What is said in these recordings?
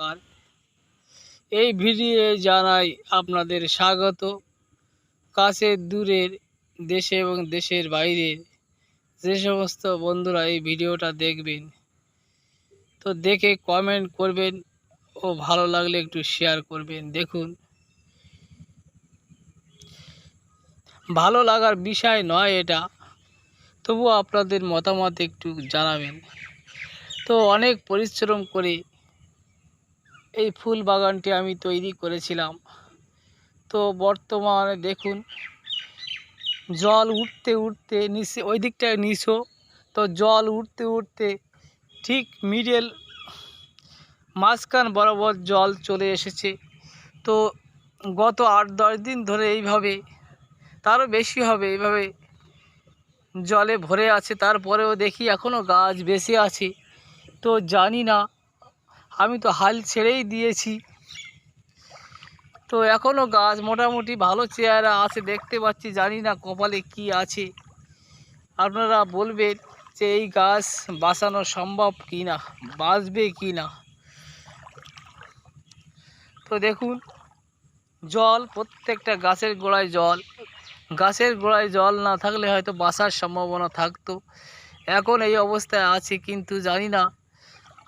নমস্কার। এই ভিডিও জানাই আপনাদের স্বাগত। কাছের দূরের দেশে এবং দেশের বাইরের যে সমস্ত বন্ধুরা এই ভিডিওটা দেখবেন, তো দেখে কমেন্ট করবেন ও ভালো লাগলে একটু শেয়ার করবেন। দেখুন, ভালো লাগার বিষয় নয় এটা, তবুও আপনাদের মতামত একটু জানাবেন। তো অনেক পরিশ্রম করে এই ফুল বাগানটি আমি তৈরি করেছিলাম। তো বর্তমানে দেখুন, জল উঠতে উঠতে নিচে, ওই দিকটায় নিচো তো জল উঠতে উঠতে ঠিক মিডল মাঝখান বরাবর জল চলে এসেছে। তো গত আট, দশ দিন ধরে এইভাবে, তারও বেশি হবে, এইভাবে জলে ভরে আছে। তারপরেও দেখি এখনও গাছ বেঁচে আছে। তো জানি না আমি তো হাল ছেড়েই দিয়েছি। তো এখনও গাছ মোটামুটি ভালো চেহারা আছে, দেখতে পাচ্ছি, জানি না কপালে কি আছে। আপনারা বলবেন যে এই গাছ বাঁচানো সম্ভব কি না বাঁচবে কি না তো দেখুন, জল, প্রত্যেকটা গাছের গোড়ায় জল। গাছের গোড়ায় জল না থাকলে হয়তো বাঁচার সম্ভাবনা থাকতো। এখন এই অবস্থায় আছে, কিন্তু জানি না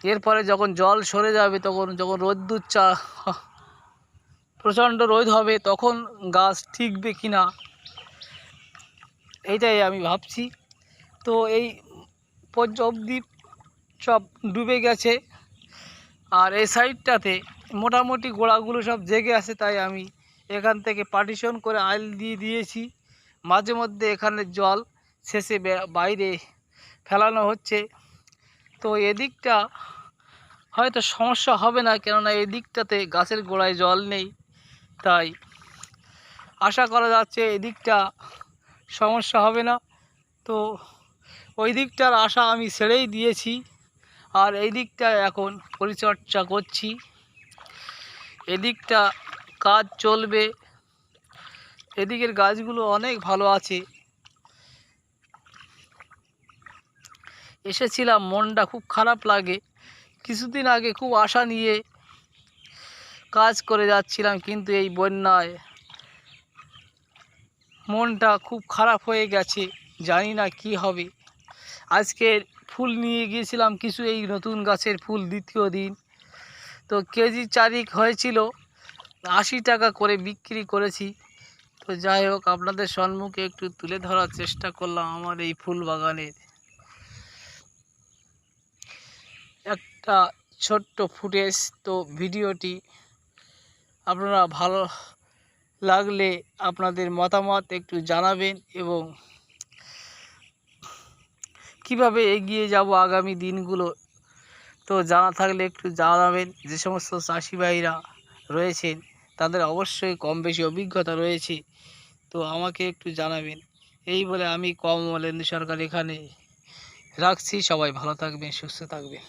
এরপরে যখন জল সরে যাবে, তখন, যখন রোদ্দুর চা, প্রচণ্ড রোদ হবে, তখন গাছ ঠিকবে কি না এইটাই আমি ভাবছি। তো এই অবধি সব ডুবে গেছে। আর এই সাইডটাতে মোটামুটি গোড়াগুলো সব জেগে আছে, তাই আমি এখান থেকে পার্টিশন করে আইল দিয়ে দিয়েছি। মাঝে মধ্যে এখানে জল শেষে বাইরে ফেলানো হচ্ছে। তো এদিকটা হয়তো সমস্যা হবে না, কেননা এদিকটাতে গাছের গোড়ায় জল নেই। তাই আশা করা যাচ্ছে এদিকটা সমস্যা হবে না। তো ওই দিকটার আশা আমি ছেড়েই দিয়েছি। আর এই দিকটা এখন পরিচর্যা করছি। এদিকটা কাজ চলবে। এদিকের গাছগুলো অনেক ভালো আছে। এসেছিলাম, মনটা খুব খারাপ লাগে। কিছুদিন আগে খুব আশা নিয়ে কাজ করে যাচ্ছিলাম, কিন্তু এই বন্যায় মনটা খুব খারাপ হয়ে গেছে, জানি না কি হবে। আজকে ফুল নিয়ে গিয়েছিলাম কিছু, এই নতুন গাছের ফুল দ্বিতীয় দিন। তো কেজি চারিক হয়েছিল, আশি টাকা করে বিক্রি করেছি। তো যাই হোক, আপনাদের সম্মুখে একটু তুলে ধরার চেষ্টা করলাম আমার এই ফুল বাগানের। একটা ছোট্ট ফুটেজ, তো ভিডিওটি আপনারা ভালো লাগলে আপনাদের মতামত একটু জানাবেন এবং কীভাবে এগিয়ে যাব আগামী দিনগুলো, তো জানা থাকলে একটু জানাবেন। যে সমস্ত চাষি ভাইরা রয়েছেন, তাদের অবশ্যই কম বেশি অভিজ্ঞতা রয়েছে, তো আমাকে একটু জানাবেন। এই বলে আমি কমলেন্দু সরকার এখানে রাখছি। সবাই ভালো থাকবেন, সুস্থ থাকবেন।